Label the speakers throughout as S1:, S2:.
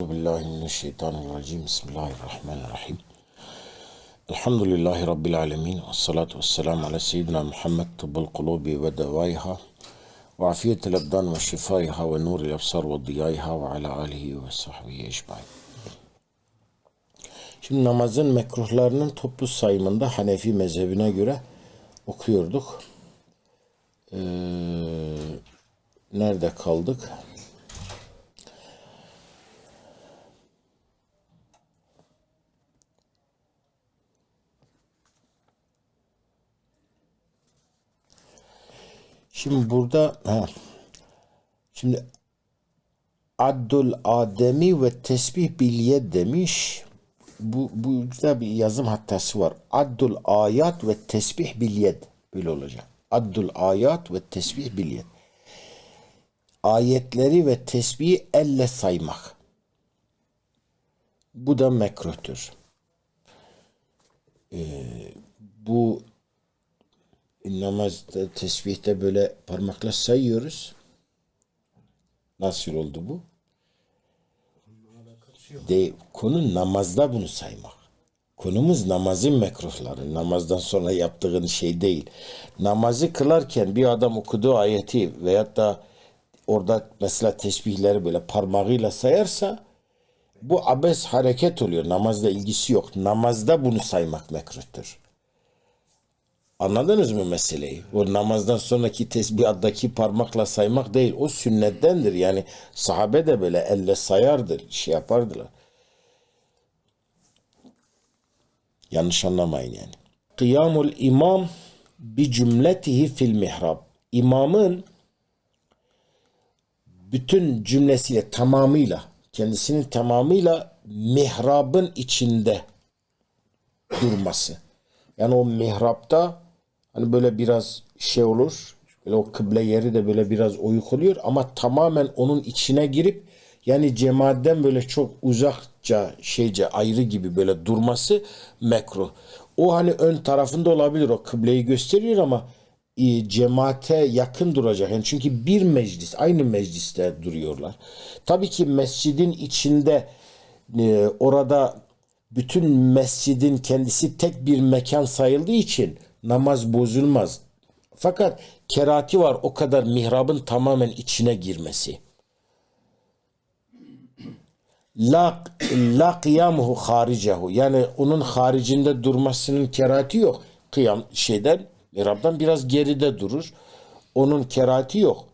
S1: Bismillahirrahmanirrahim. Bismillahirrahmanirrahim. Elhamdülillahi Rabbil alemin. Ve salatu ve selamu ala seyyidina Muhammed tıbbıl kulubi ve devayha ve afiyetel abdan ve şifayha ve nuril efsar ve diyayha ve ala alihi ve sahbihi ecmain. Şimdi namazın mekruhlarının toplu sayımında Hanefi mezhebine göre okuyorduk. Ee, nerede kaldık? Şimdi burada ha, şimdi Addul Ademi ve tesbih bilye demiş. Bu, bu güzel bir yazım hatası var. Addul ayat ve tesbih bilyed. Böyle olacak. Addul ayat ve tesbih bilyed. Ayetleri ve tesbihi elle saymak. Bu da mekruhtur. Ee, bu namazda, tesbihte böyle parmakla sayıyoruz. Nasıl oldu bu? De, konu namazda bunu saymak. Konumuz namazın mekruhları. Namazdan sonra yaptığın şey değil. Namazı kılarken bir adam okuduğu ayeti veyahut da orada mesela tesbihleri böyle parmağıyla sayarsa bu abes hareket oluyor. Namazda ilgisi yok. Namazda bunu saymak mekruhtur. Anladınız mı meseleyi? O namazdan sonraki tesbihattaki parmakla saymak değil. O sünnettendir. Yani sahabe de böyle elle sayardır. Şey yapardılar. Yanlış anlamayın yani. Kıyamul imam bi cümletihi fil mihrab. İmamın bütün cümlesiyle tamamıyla kendisinin tamamıyla mihrabın içinde durması. Yani o mihrapta hani böyle biraz şey olur. Böyle o kıble yeri de böyle biraz oyuk oluyor ama tamamen onun içine girip yani cemaatten böyle çok uzakça şeyce ayrı gibi böyle durması mekruh. O hani ön tarafında olabilir o kıbleyi gösteriyor ama e, cemaate yakın duracak. Yani çünkü bir meclis aynı mecliste duruyorlar. Tabii ki mescidin içinde e, orada bütün mescidin kendisi tek bir mekan sayıldığı için namaz bozulmaz. Fakat kerati var o kadar mihrabın tamamen içine girmesi. La, la kıyamuhu haricehu yani onun haricinde durmasının kerati yok. Kıyam şeyden mihrabdan biraz geride durur. Onun kerati yok.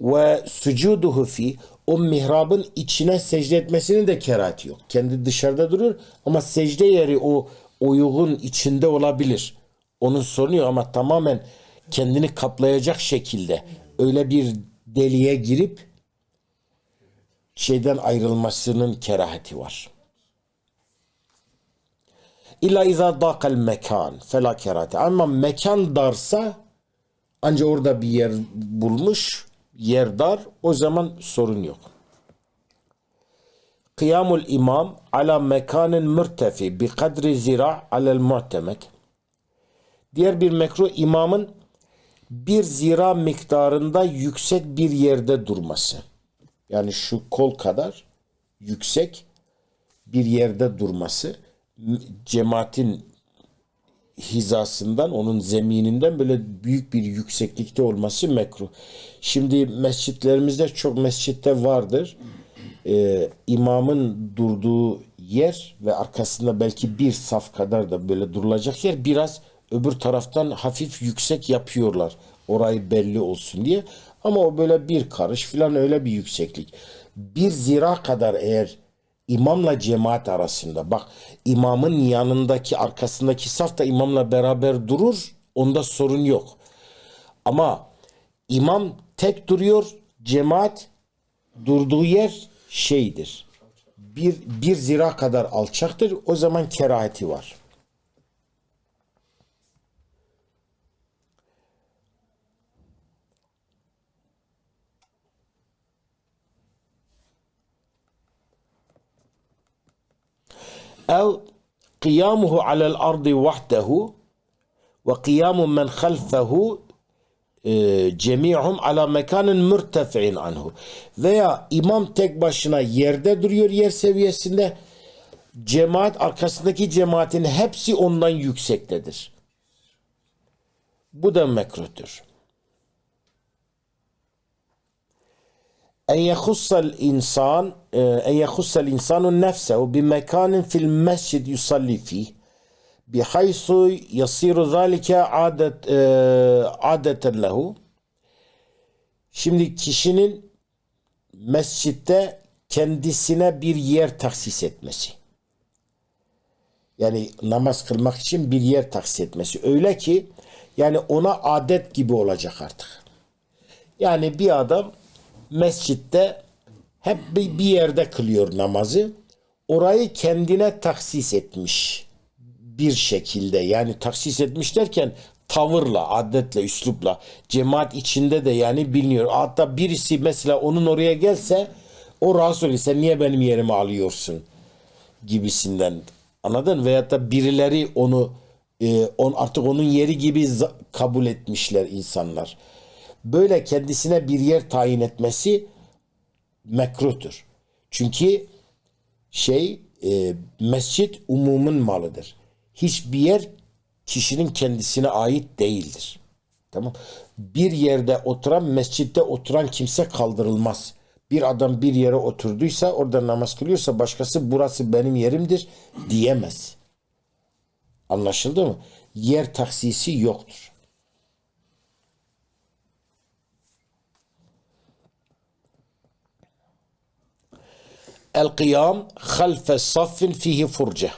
S1: Ve sucuduhu fi o mihrabın içine secde etmesinin de kerati yok. Kendi dışarıda durur ama secde yeri o oyuğun içinde olabilir. Onun sorunu yok ama tamamen kendini kaplayacak şekilde öyle bir deliğe girip şeyden ayrılmasının kerahati var. İlla izâ dâkal mekan felâ kerahati. Ama mekan darsa ancak orada bir yer bulmuş yer dar o zaman sorun yok. Kıyamul imam ala mekanin mürtefi bi kadri zira alel muhtemek. Diğer bir mekruh imamın bir zira miktarında yüksek bir yerde durması. Yani şu kol kadar yüksek bir yerde durması cemaatin hizasından, onun zemininden böyle büyük bir yükseklikte olması mekruh. Şimdi mescitlerimizde çok mescitte vardır. Ee, imamın durduğu yer ve arkasında belki bir saf kadar da böyle durulacak yer biraz öbür taraftan hafif yüksek yapıyorlar. Orayı belli olsun diye. Ama o böyle bir karış falan öyle bir yükseklik. Bir zira kadar eğer imamla cemaat arasında bak imamın yanındaki arkasındaki saf da imamla beraber durur onda sorun yok. Ama imam tek duruyor cemaat durduğu yer şeydir. Bir, bir zira kadar alçaktır o zaman kerahati var. أو قيامه على الأرض وحده وقيام من خلفه e, cemi'hum ala mekanin mürtefi'in anhu. Veya imam tek başına yerde duruyor yer seviyesinde. Cemaat arkasındaki cemaatin hepsi ondan yüksektedir. Bu da mekruhtur. En yehussal insan en yehussal insanu nefsehu bi mekanin fil mescid yusalli fih bihaysu yasiru zalike adet e, adeten lehu şimdi kişinin mescitte kendisine bir yer tahsis etmesi. Yani namaz kılmak için bir yer tahsis etmesi. Öyle ki yani ona adet gibi olacak artık. Yani bir adam mescitte hep bir bir yerde kılıyor namazı. Orayı kendine taksis etmiş bir şekilde. Yani taksis etmiş derken tavırla, adetle, üslupla. Cemaat içinde de yani biliniyor. Hatta birisi mesela onun oraya gelse o rahatsız oluyor. Sen niye benim yerimi alıyorsun? Gibisinden. Anladın? Veyahut da birileri onu e, on, artık onun yeri gibi kabul etmişler insanlar böyle kendisine bir yer tayin etmesi mekruhtur. Çünkü şey e, mescit umumun malıdır. Hiçbir yer kişinin kendisine ait değildir. Tamam. Bir yerde oturan mescitte oturan kimse kaldırılmaz. Bir adam bir yere oturduysa orada namaz kılıyorsa başkası burası benim yerimdir diyemez. Anlaşıldı mı? Yer taksisi yoktur. El-kıyam halfe saffin fihi furce.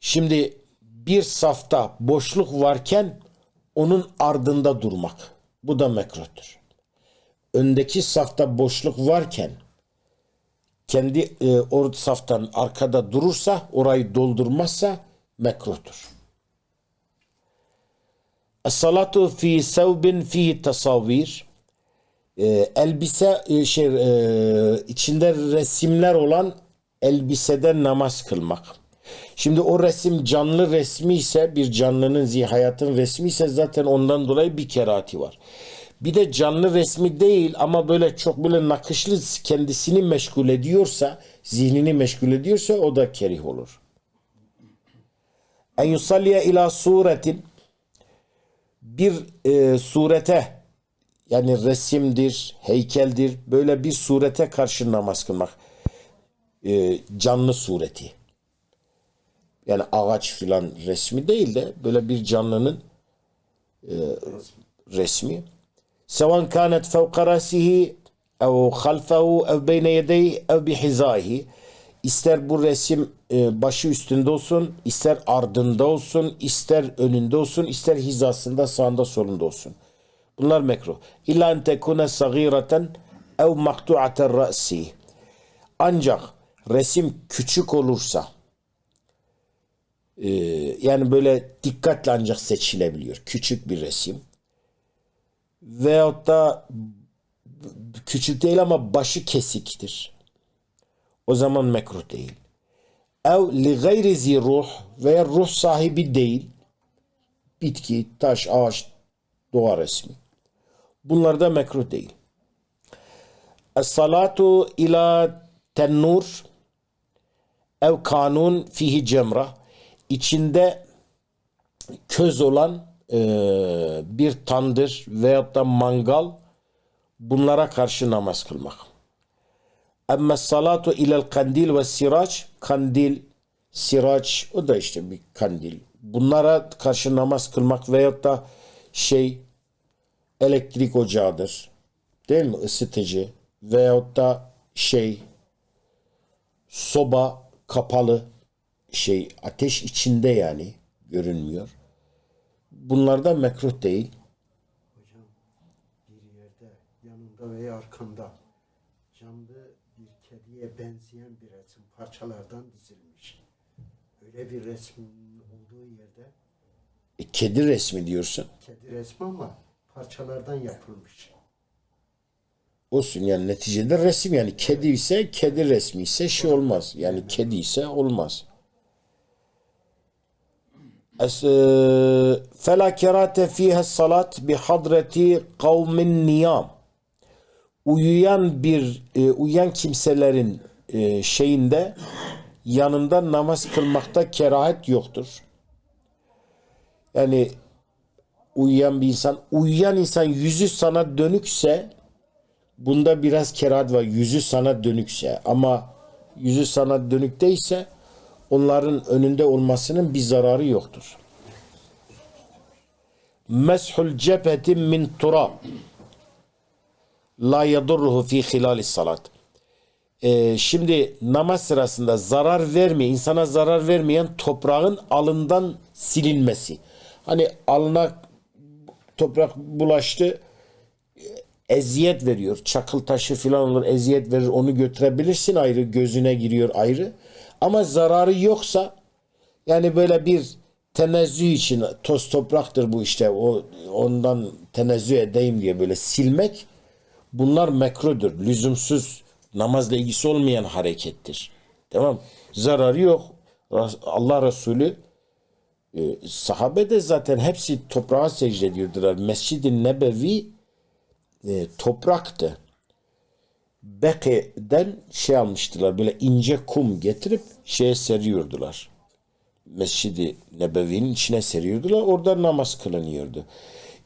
S1: Şimdi bir safta boşluk varken onun ardında durmak. Bu da mekruhtur. Öndeki safta boşluk varken kendi e, o saftan arkada durursa orayı doldurmazsa mekruhtur. Es-salatu fi sevbin fihi tasavir e, elbise e, şey e, içinde resimler olan elbisede namaz kılmak. Şimdi o resim canlı resmi ise bir canlının zihayatın resmi ise zaten ondan dolayı bir kerati var. Bir de canlı resmi değil ama böyle çok böyle nakışlı kendisini meşgul ediyorsa, zihnini meşgul ediyorsa o da kerih olur. En yusalliye ila suretin bir e, surete yani resimdir, heykeldir böyle bir surete karşı namaz kılmak. Ee, canlı sureti. Yani ağaç filan resmi değil de böyle bir canlının e, resmi. Sevan kanet fevka rasihi ev halfahu ev beyne yedeyhi ev bihizaihi. İster bu resim e, başı üstünde olsun, ister ardında olsun, ister önünde olsun, ister hizasında, sağında, solunda olsun. Bunlar mekruh. İlla en tekune sagireten ev maktu'aten ra'si. Ancak resim küçük olursa e, yani böyle dikkatle ancak seçilebiliyor. Küçük bir resim. Veyahut da küçük değil ama başı kesiktir. O zaman mekruh değil. Ev li gayri zi ruh veya ruh sahibi değil. Bitki, taş, ağaç, doğa resmi. Bunlar da mekruh değil. Es-salatu ila tennur ev kanun fihi cemra içinde köz olan e, bir tandır veyahut da mangal bunlara karşı namaz kılmak. Emme salatu ilel kandil ve siraç kandil, siraç o da işte bir kandil. Bunlara karşı namaz kılmak veyahut da şey elektrik ocağıdır. Değil mi? Isıtıcı veyahut da şey soba kapalı şey ateş içinde yani görünmüyor. Bunlar da mekruh değil.
S2: Hocam bir yerde yanında veya arkanda canlı bir kediye benzeyen bir resim parçalardan dizilmiş. Öyle bir resmin olduğu yerde
S1: E, kedi resmi diyorsun.
S2: kedi resmi ama parçalardan yapılmış.
S1: Olsun yani neticede resim yani kedi ise kedi resmi ise şey olmaz. Yani kedi ise olmaz. فَلَا كَرَاتَ ف۪يهَا الصَّلَاةِ بِحَضْرَةِ قَوْمٍ niyam Uyuyan bir e, uyuyan kimselerin e, şeyinde yanında namaz kılmakta kerahet yoktur. Yani uyuyan bir insan, uyuyan insan yüzü sana dönükse bunda biraz kerahat var. Yüzü sana dönükse ama yüzü sana dönük değilse onların önünde olmasının bir zararı yoktur. Meshul cephetin min turab la yadurruhu fi hilali salat. Ee, şimdi namaz sırasında zarar vermeyen, insana zarar vermeyen toprağın alından silinmesi. Hani alına toprak bulaştı, eziyet veriyor. Çakıl taşı falan olur eziyet verir onu götürebilirsin ayrı gözüne giriyor ayrı. Ama zararı yoksa yani böyle bir tenezzü için toz topraktır bu işte o ondan tenezzü edeyim diye böyle silmek bunlar mekrudur. Lüzumsuz namazla ilgisi olmayan harekettir. Tamam. Zararı yok. Allah Resulü e, sahabe de zaten hepsi toprağa secde ediyordular. Mescid-i Nebevi e, topraktı. Beke'den şey almıştılar böyle ince kum getirip şeye seriyordular. Mescid-i Nebevi'nin içine seriyordular. Orada namaz kılınıyordu.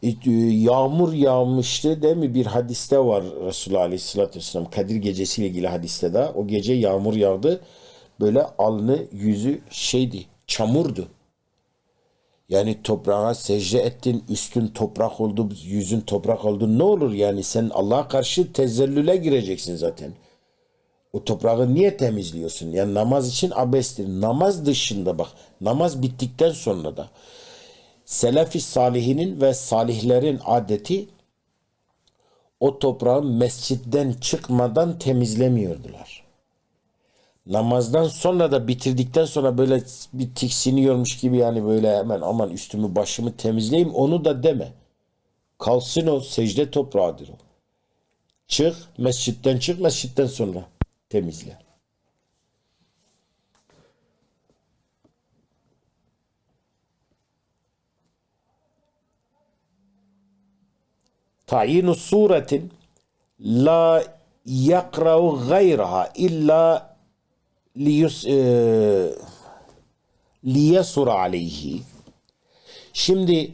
S1: E, e, yağmur yağmıştı değil mi? Bir hadiste var Resulullah Aleyhisselatü Vesselam Kadir gecesiyle ilgili hadiste de o gece yağmur yağdı. Böyle alnı yüzü şeydi çamurdu. Yani toprağa secde ettin, üstün toprak oldu, yüzün toprak oldu. Ne olur yani sen Allah'a karşı tezellüle gireceksin zaten. O toprağı niye temizliyorsun? Yani namaz için abestir. Namaz dışında bak, namaz bittikten sonra da Selefi salihinin ve salihlerin adeti o toprağı mescitten çıkmadan temizlemiyordular namazdan sonra da bitirdikten sonra böyle bir tiksiniyormuş gibi yani böyle hemen aman üstümü başımı temizleyeyim onu da deme. Kalsın o secde toprağıdır o. Çık mescitten çık mescitten sonra temizle. Tayinu suretin la yakra'u gayraha illa liyus e, liyesura aleyhi şimdi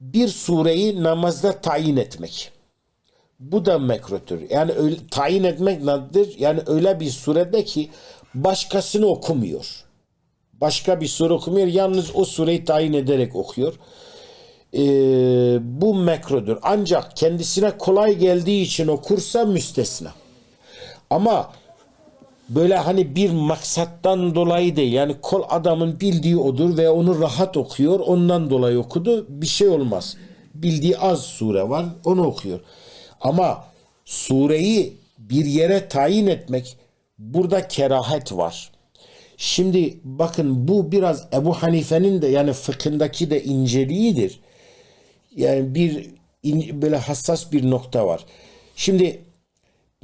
S1: bir sureyi namazda tayin etmek bu da mekruhtür. Yani öyle, tayin etmek nedir? Yani öyle bir surede ki başkasını okumuyor. Başka bir sure okumuyor. Yalnız o sureyi tayin ederek okuyor. Ee, bu mekrudur. Ancak kendisine kolay geldiği için okursa müstesna. Ama böyle hani bir maksattan dolayı değil. Yani kol adamın bildiği odur ve onu rahat okuyor. Ondan dolayı okudu. Bir şey olmaz. Bildiği az sure var. Onu okuyor. Ama sureyi bir yere tayin etmek burada kerahet var. Şimdi bakın bu biraz Ebu Hanife'nin de yani fıkhındaki de inceliğidir. Yani bir böyle hassas bir nokta var. Şimdi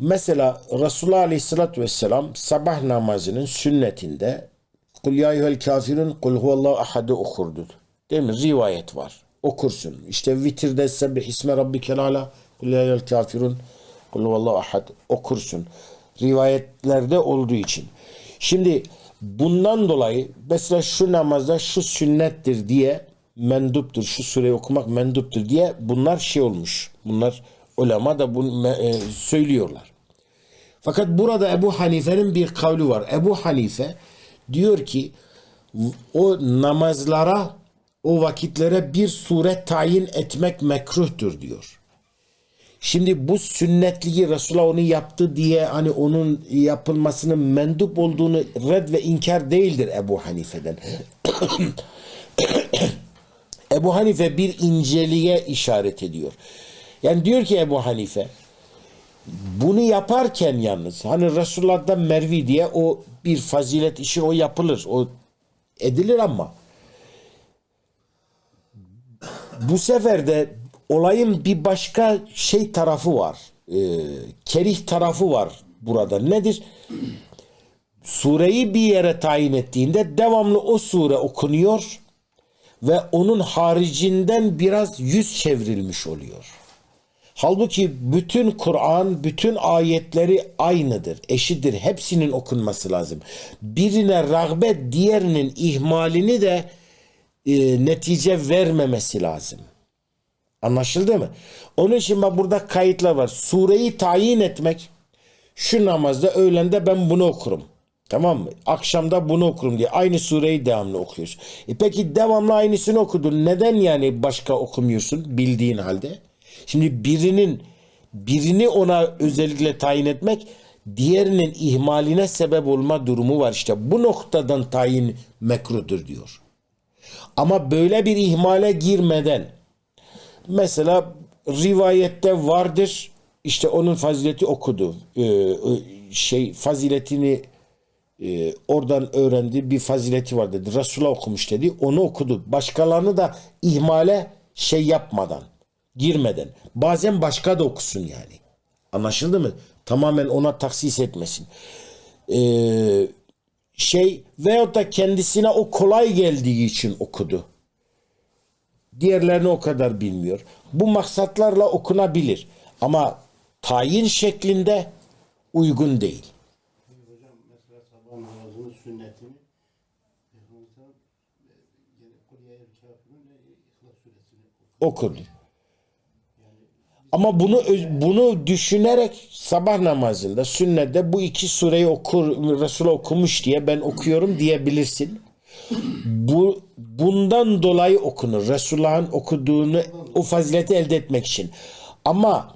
S1: Mesela Resulullah Aleyhisselatü Vesselam sabah namazının sünnetinde Kul ya eyyuhel kafirun kul huvallahu ahade okurdu. Değil mi? Rivayet var. Okursun. İşte vitirde sebbih isme rabbikel ala kul ya eyyuhel kafirun kul huvallahu ahad okursun. Rivayetlerde olduğu için. Şimdi bundan dolayı mesela şu namazda şu sünnettir diye menduptur. Şu sureyi okumak menduptur diye bunlar şey olmuş. Bunlar ulema da bunu e, söylüyorlar. Fakat burada Ebu Hanife'nin bir kavli var. Ebu Hanife diyor ki o namazlara o vakitlere bir sure tayin etmek mekruhtur diyor. Şimdi bu sünnetliği Resulullah onu yaptı diye hani onun yapılmasının mendup olduğunu red ve inkar değildir Ebu Hanife'den. Ebu Hanife bir inceliğe işaret ediyor. Yani diyor ki Ebu Hanife bunu yaparken yalnız hani Resulullah'dan Mervi diye o bir fazilet işi o yapılır. O edilir ama bu sefer de olayın bir başka şey tarafı var. E, kerih tarafı var burada. Nedir? Sureyi bir yere tayin ettiğinde devamlı o sure okunuyor ve onun haricinden biraz yüz çevrilmiş oluyor. Halbuki bütün Kur'an, bütün ayetleri aynıdır, eşittir. Hepsinin okunması lazım. Birine rağbet, diğerinin ihmalini de e, netice vermemesi lazım. Anlaşıldı mı? Onun için bak burada kayıtlar var. Sureyi tayin etmek. Şu namazda öğlende ben bunu okurum. Tamam mı? Akşamda bunu okurum diye. Aynı sureyi devamlı okuyorsun. E peki devamlı aynısını okudun. Neden yani başka okumuyorsun bildiğin halde? Şimdi birinin birini ona özellikle tayin etmek diğerinin ihmaline sebep olma durumu var. İşte bu noktadan tayin mekrudur diyor. Ama böyle bir ihmale girmeden mesela rivayette vardır işte onun fazileti okudu. Ee, şey faziletini e, oradan öğrendi bir fazileti var dedi. Resulullah okumuş dedi. Onu okudu. Başkalarını da ihmale şey yapmadan, girmeden. Bazen başka da okusun yani. Anlaşıldı mı? Tamamen ona taksis etmesin. Ee, şey veyahut da kendisine o kolay geldiği için okudu. Diğerlerini o kadar bilmiyor. Bu maksatlarla okunabilir. Ama tayin şeklinde uygun değil.
S2: Hocam mesela sabah namazının sünnetini Peygamber
S1: Ama bunu bunu düşünerek sabah namazında sünnette bu iki sureyi okur Resulullah okumuş diye ben okuyorum diyebilirsin. Bu bundan dolayı okunur. Resulullah'ın okuduğunu o fazileti elde etmek için. Ama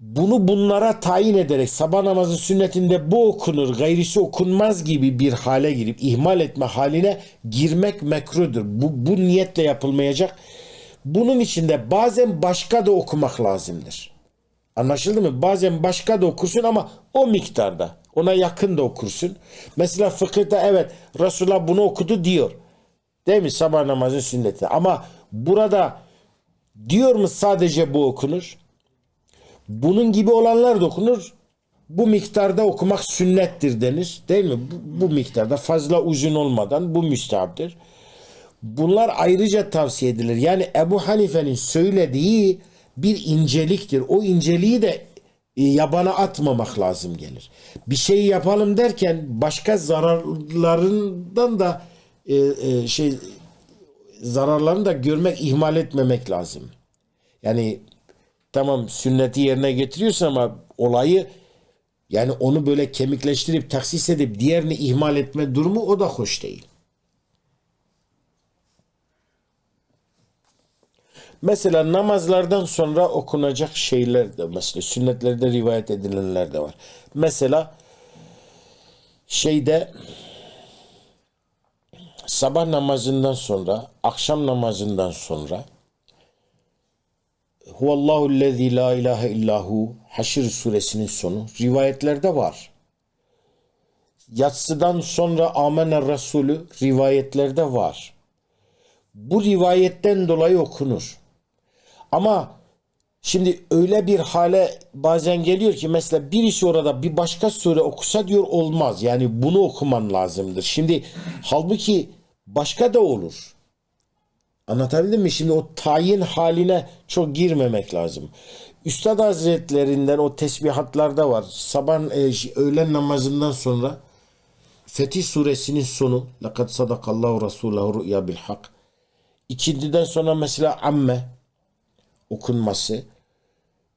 S1: bunu bunlara tayin ederek sabah namazı sünnetinde bu okunur, gayrisi okunmaz gibi bir hale girip ihmal etme haline girmek mekrudur. Bu, bu niyetle yapılmayacak. Bunun içinde bazen başka da okumak lazımdır. Anlaşıldı mı? Bazen başka da okursun ama o miktarda. Ona yakın da okursun. Mesela fıkıhta evet Resulullah bunu okudu diyor. Değil mi? Sabah namazı sünneti. Ama burada diyor mu sadece bu okunur? Bunun gibi olanlar da okunur. Bu miktarda okumak sünnettir denir. Değil mi? Bu, bu miktarda fazla uzun olmadan bu müstahaptır. Bunlar ayrıca tavsiye edilir. Yani Ebu Hanife'nin söylediği bir inceliktir. O inceliği de e, yabana atmamak lazım gelir. Bir şeyi yapalım derken başka zararlarından da e, e, şey zararlarını da görmek, ihmal etmemek lazım. Yani tamam sünneti yerine getiriyorsun ama olayı yani onu böyle kemikleştirip taksis edip diğerini ihmal etme durumu o da hoş değil. Mesela namazlardan sonra okunacak şeyler de mesela sünnetlerde rivayet edilenler de var. Mesela şeyde sabah namazından sonra, akşam namazından sonra Huvallahu lezî la ilahe illahu Haşr suresinin sonu rivayetlerde var. Yatsıdan sonra Amener Resulü rivayetlerde var. Bu rivayetten dolayı okunur. Ama şimdi öyle bir hale bazen geliyor ki mesela birisi orada bir başka sure okusa diyor olmaz. Yani bunu okuman lazımdır. Şimdi halbuki başka da olur. Anlatabildim mi? Şimdi o tayin haline çok girmemek lazım. Üstad Hazretlerinden o tesbihatlarda var. Sabah e, öğlen namazından sonra Fetih suresinin sonu Lekad sadakallahu rasulahu rü'ya bil hak. İkinciden sonra mesela amme okunması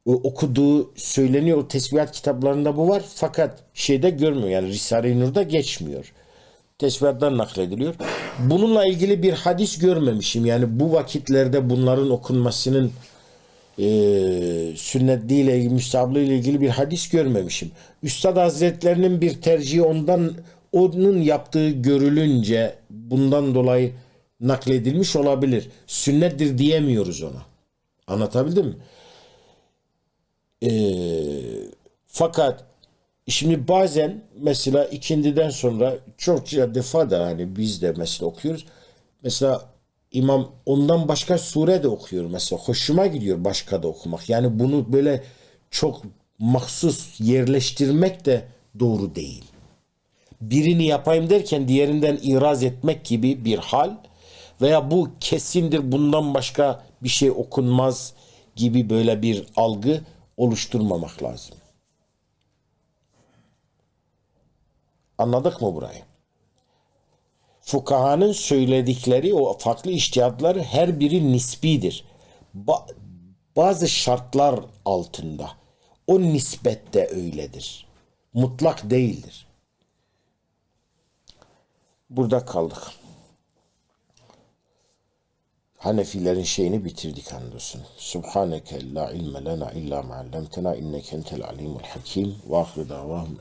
S1: okuduğu söyleniyor. O tesbihat kitaplarında bu var. Fakat şeyde görmüyor. Yani Risale-i Nur'da geçmiyor. Tesbihattan naklediliyor. Bununla ilgili bir hadis görmemişim. Yani bu vakitlerde bunların okunmasının e, sünnetliğiyle müstahablığıyla ilgili bir hadis görmemişim. Üstad Hazretlerinin bir tercihi ondan onun yaptığı görülünce bundan dolayı nakledilmiş olabilir. Sünnettir diyemiyoruz ona. Anlatabildim mi? Ee, fakat şimdi bazen mesela ikindiden sonra çokça defa da hani biz de mesela okuyoruz. Mesela imam ondan başka sure de okuyor mesela. Hoşuma gidiyor başka da okumak. Yani bunu böyle çok mahsus yerleştirmek de doğru değil. Birini yapayım derken diğerinden iraz etmek gibi bir hal. Veya bu kesindir bundan başka bir şey okunmaz gibi böyle bir algı oluşturmamak lazım. Anladık mı burayı? Fukahanın söyledikleri o farklı iştihatları her biri nisbidir. Ba- bazı şartlar altında o nispette öyledir. Mutlak değildir. Burada kaldık. Hanefilerin şeyini bitirdik hamdolsun. Subhaneke la ilme lena illa ma'allemtena inneke entel alimul hakim. Ve ahir davahum